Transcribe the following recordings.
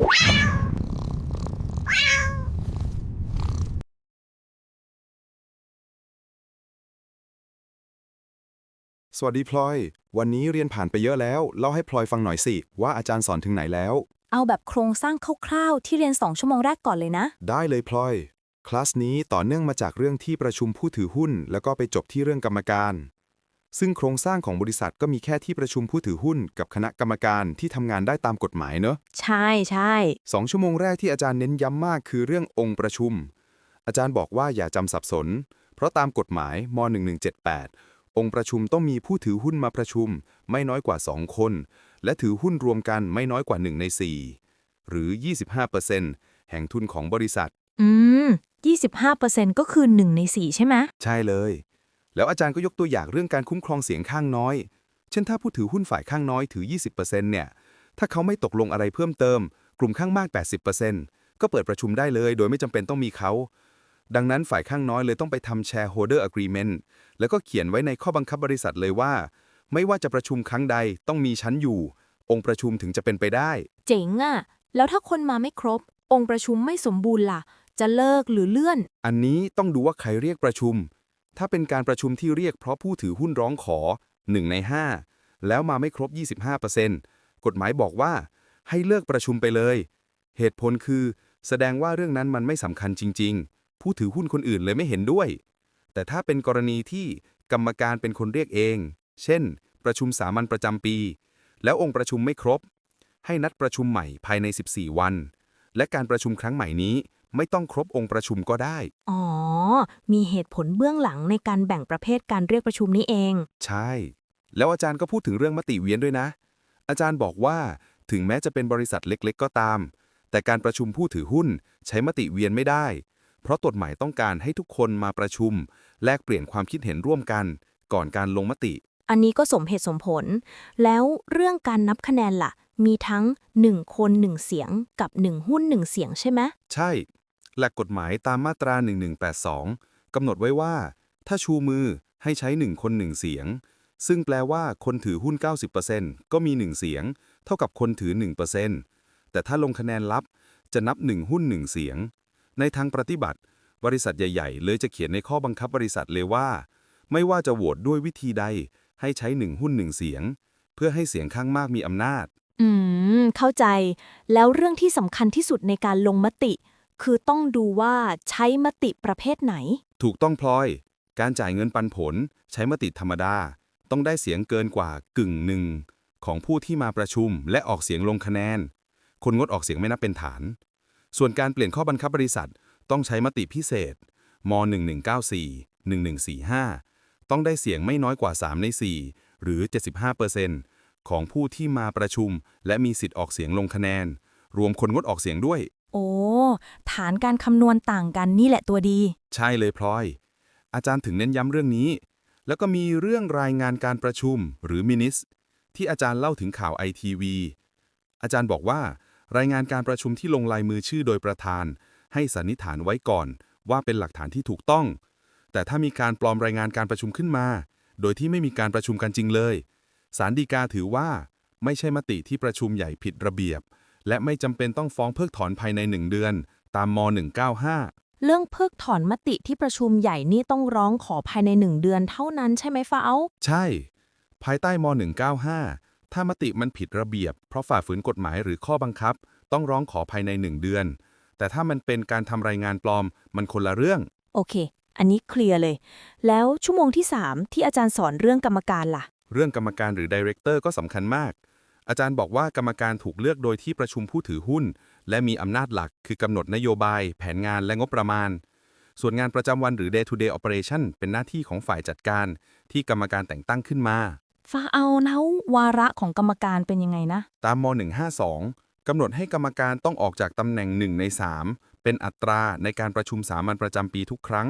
สวัสดีพลอย วันนี้เรียนผ่านไปเยอะแล้ว เล่าให้พลอยฟังหน่อยสิ ว่าอาจารย์สอนถึงไหนแล้ว เอาแบบโครงสร้างคร่าวๆ ที่เรียน 2 ชั่วโมงแรกก่อนเลยนะ ได้เลยพลอย คลาสนี้ต่อเนื่องมาจากเรื่องที่ประชุมผู้ถือหุ้น แล้วก็ไปจบที่เรื่องกรรมการ ซึ่งโครงสร้างของบริษัทก็มีแค่ที่ประชุมผู้ถือหุ้นกับคณะกรรมการที่ทำงานได้ตามกฎหมายเนอะใช่ใช่สองชั่วโมงแรกที่อาจารย์เน้นย้ำมากคือเรื่ององค์ประชุม อาจารย์บอกว่าอย่าจำสับสน เพราะตามกฎหมายม 1178 องค์ประชุมต้องมีผู้ถือหุ้นมาประชุม ไม่น้อยกว่า 2 คน และถือหุ้นรวมกันไม่น้อยกว่า 1 ใน 4 หรือ 25%แห่งทุนของบริษัท อืม25%ก็คือ 1 ใน 4 ใช่ไหมใช่เลย แล้วอาจารย์ก็ยกตัวอย่างเรื่องการคุ้มครองเสียงข้างน้อย เช่นถ้าผู้ถือหุ้นฝ่ายข้างน้อยถือ 20%เนี่ย ถ้าเขาไม่ตกลงอะไรเพิ่มเติม กลุ่มข้างมาก 80%ก็เปิดประชุมได้เลย โดยไม่จำเป็นต้องมีเขา ดังนั้นฝ่ายข้างน้อยเลยต้องไปทำ shareholder agreement แล้วก็เขียนไว้ในข้อบังคับบริษัทเลยว่า ไม่ว่าจะประชุมครั้งใดต้องมีชั้นอยู่ องค์ประชุมถึงจะเป็นไปได้ เจ๋งอะแล้วถ้าคนมาไม่ครบ องค์ประชุมไม่สมบูรณ์ล่ะ จะเลิกหรือเลื่อน อันนี้ต้องดูว่าใครเรียกประชุม ถ้าเป็นการประชุมที่เรียกเพราะผู้ถือหุ้นร้องขอ 1 ใน 5 แล้วมาไม่ครบ 25%กฎหมายบอกว่า ให้เลิกประชุมไปเลย เหตุผลคือ แสดงว่าเรื่องนั้นมันไม่สำคัญจริง ๆ ผู้ถือหุ้นคนอื่นเลยไม่เห็นด้วย แต่ถ้าเป็นกรณีที่กรรมการเป็นคนเรียกเอง เช่น ประชุมสามัญประจำปี แล้วองค์ประชุมไม่ครบ ให้นัดประชุมใหม่ภายใน 14 วัน และการประชุมครั้งใหม่นี้ ไม่ต้องครบองค์ประชุมก็ได้ อ๋อ มีเหตุผลเบื้องหลังในการแบ่งประเภทการเรียกประชุมนี้เอง ใช่ แล้วอาจารย์ก็พูดถึงเรื่องมติเวียนด้วยนะ อาจารย์บอกว่าถึงแม้จะเป็นบริษัทเล็กๆ ก็ตาม แต่การประชุมผู้ถือหุ้นใช้มติเวียนไม่ได้ เพราะกฎหมายต้องการให้ทุกคนมาประชุม แลกเปลี่ยนความคิดเห็นร่วมกัน ก่อนการลงมติ อันนี้ก็สมเหตุสมผล แล้วเรื่องการนับคะแนนล่ะ มีทั้ง 1 คน 1 เสียงกับ 1 หุ้น 1 เสียงใช่ไหมใช่ หลักกฎหมายตามมาตรา 1182 กำหนดไว้ว่า ถ้าชูมือให้ใช้ 1 คน 1 เสียง ซึ่งแปลว่าคนถือหุ้น 90%ก็มี 1 เสียง เท่ากับคนถือ 1%แต่ถ้าลงคะแนนลับจะนับ 1 หุ้น 1 เสียง ในทางปฏิบัติ บริษัทใหญ่ ๆ เลยจะเขียนในข้อบังคับบริษัทเลยว่า ไม่ว่าจะโหวตด้วยวิธีใด ให้ใช้ 1 หุ้น 1 เสียง เพื่อให้เสียงข้างมากมีอำนาจ อืม เข้าใจ แล้วเรื่องที่สำคัญที่สุดในการลงมติ คือต้องดูว่าใช้มติประเภทไหน ถูกต้องพลอย การจ่ายเงินปันผลใช้มติธรรมดา ต้องได้เสียงเกินกว่ากึ่งหนึ่งของผู้ที่มาประชุมและออกเสียงลงคะแนน คนงดออกเสียงไม่นับเป็นฐาน ส่วนการเปลี่ยนข้อบังคับบริษัท ต้องใช้มติพิเศษม 1194 1145 ต้องได้เสียงไม่น้อยกว่า 3 ใน 4 หรือ 75%ของผู้ที่มาประชุม และมีสิทธิ์ออกเสียงลงคะแนน รวมคนงดออกเสียงด้วย โอ้ ฐานการคำนวณต่างกันนี่แหละตัวดี ใช่เลยพลอย อาจารย์ถึงเน้นย้ำเรื่องนี้ แล้วก็มีเรื่องรายงานการประชุมหรือมินิสที่อาจารย์เล่าถึงข่าวไอทีวีอาจารย์บอกว่า รายงานการประชุมที่ลงลายมือชื่อโดยประธาน ให้สันนิษฐานไว้ก่อน ว่าเป็นหลักฐานที่ถูกต้อง แต่ถ้ามีการปลอมรายงานการประชุมขึ้นมา โดยที่ไม่มีการประชุมกันจริงเลยศาลฎีกาถือว่า ไม่ใช่มติที่ประชุมใหญ่ผิดระเบียบ และไม่จำเป็นต้องฟ้องเพิกถอนภายในหนึ่งเดือน ตามม 195 เรื่องเพิกถอนมติที่ประชุมใหญ่นี่ต้องร้องขอภายในหนึ่งเดือนเท่านั้นใช่ไหมฟ้าใช่ ภายใต้ม 195 ถ้ามติมันผิดระเบียบ เพราะฝ่าฝืนกฎหมายหรือข้อบังคับ ต้องร้องขอภายใน 1 เดือน แต่ถ้ามันเป็นการทำรายงานปลอม มันคนละเรื่อง โอเค อันนี้เคลียร์เลย แล้วชั่วโมงที่ 3 ที่อาจารย์สอนเรื่องกรรมการล่ะ เรื่องกรรมการหรือดีเรคเตอร์ก็สำคัญมาก อาจารย์บอกว่ากรรมการถูกเลือกโดยที่ประชุมผู้ถือหุ้น และมีอำนาจหลักคือกำหนดนโยบาย แผนงานและงบประมาณ ส่วนงานประจำวันหรือ day to day operation เป็นหน้าที่ของฝ่ายจัดการ ที่กรรมการแต่งตั้งขึ้นมาฟ้าเอาแล้ววาระของกรรมการเป็นยังไงนะ ตามม 152 กำหนดให้กรรมการต้องออกจากตำแหน่ง 1 ใน 3 เป็นอัตราในการประชุมสามัญประจำปีทุกครั้ง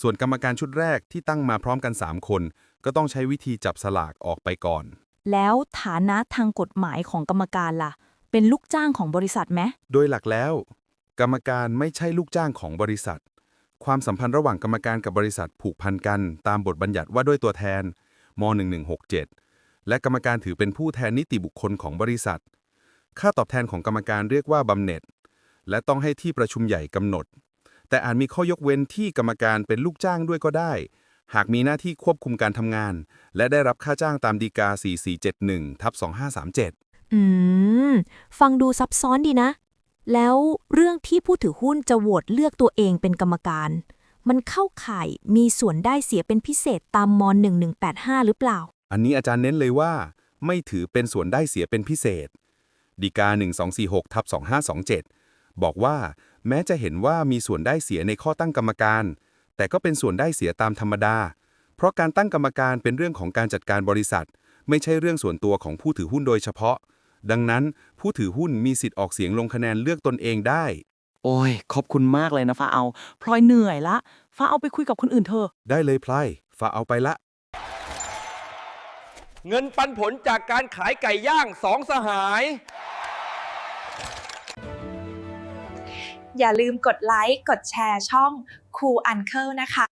ส่วนกรรมการชุดแรกที่ตั้งมาพร้อมกัน 3 คน ก็ต้องใช้วิธีจับสลากออกไปก่อน แล้วฐานะทางกฎหมายของกรรมการล่ะ เป็นลูกจ้างของบริษัทไหม โดยหลักแล้ว กรรมการไม่ใช่ลูกจ้างของบริษัท ความสัมพันธ์ระหว่างกรรมการกับบริษัทผูกพันกัน ตามบทบัญญัติว่าด้วยตัวแทนม 1167 และกรรมการถือเป็นผู้แทนนิติบุคคลของบริษัท ค่าตอบแทนของกรรมการเรียกว่าบำเหน็จ และต้องให้ที่ประชุมใหญ่กำหนด แต่อาจมีข้อยกเว้นที่กรรมการเป็นลูกจ้างด้วยก็ได้ หากมีหน้าที่ควบคุมการทำงาน และได้รับค่าจ้างตามดีกา 4471ทับ2537 อืม ฟังดูซับซ้อนดีนะ แล้วเรื่องที่ผู้ถือหุ้นจะโหวตเลือกตัวเองเป็นกรรมการ มันเข้าข่ายมีส่วนได้เสียเป็นพิเศษตามม 1185 หรือเปล่า อันนี้อาจารย์เน้นเลยว่า ไม่ถือเป็นส่วนได้เสียเป็นพิเศษดีกา 1246ทับ2527 บอกว่า แม้จะเห็นว่ามีส่วนได้เสียในข้อตั้งกรรมการ แต่ก็เป็นส่วนได้เสียตามธรรมดา เพราะการตั้งกรรมการเป็นเรื่องของการจัดการบริษัท ไม่ใช่เรื่องส่วนตัวของผู้ถือหุ้นโดยเฉพาะ ดังนั้นผู้ถือหุ้นมีสิทธิ์ออกเสียงลงคะแนนเลือกตนเองได้ โอ้ย ขอบคุณมากเลยนะฟ้าเอา พลอยเหนื่อยละ ฟ้าเอาไปคุยกับคนอื่นเถอะได้เลยพลายฝากเอาไปละ เงินปันผลจากการขายไก่ย่างสองสหาย อย่าลืมกดไลค์ กดแชร์ช่อง Cool Uncle นะคะ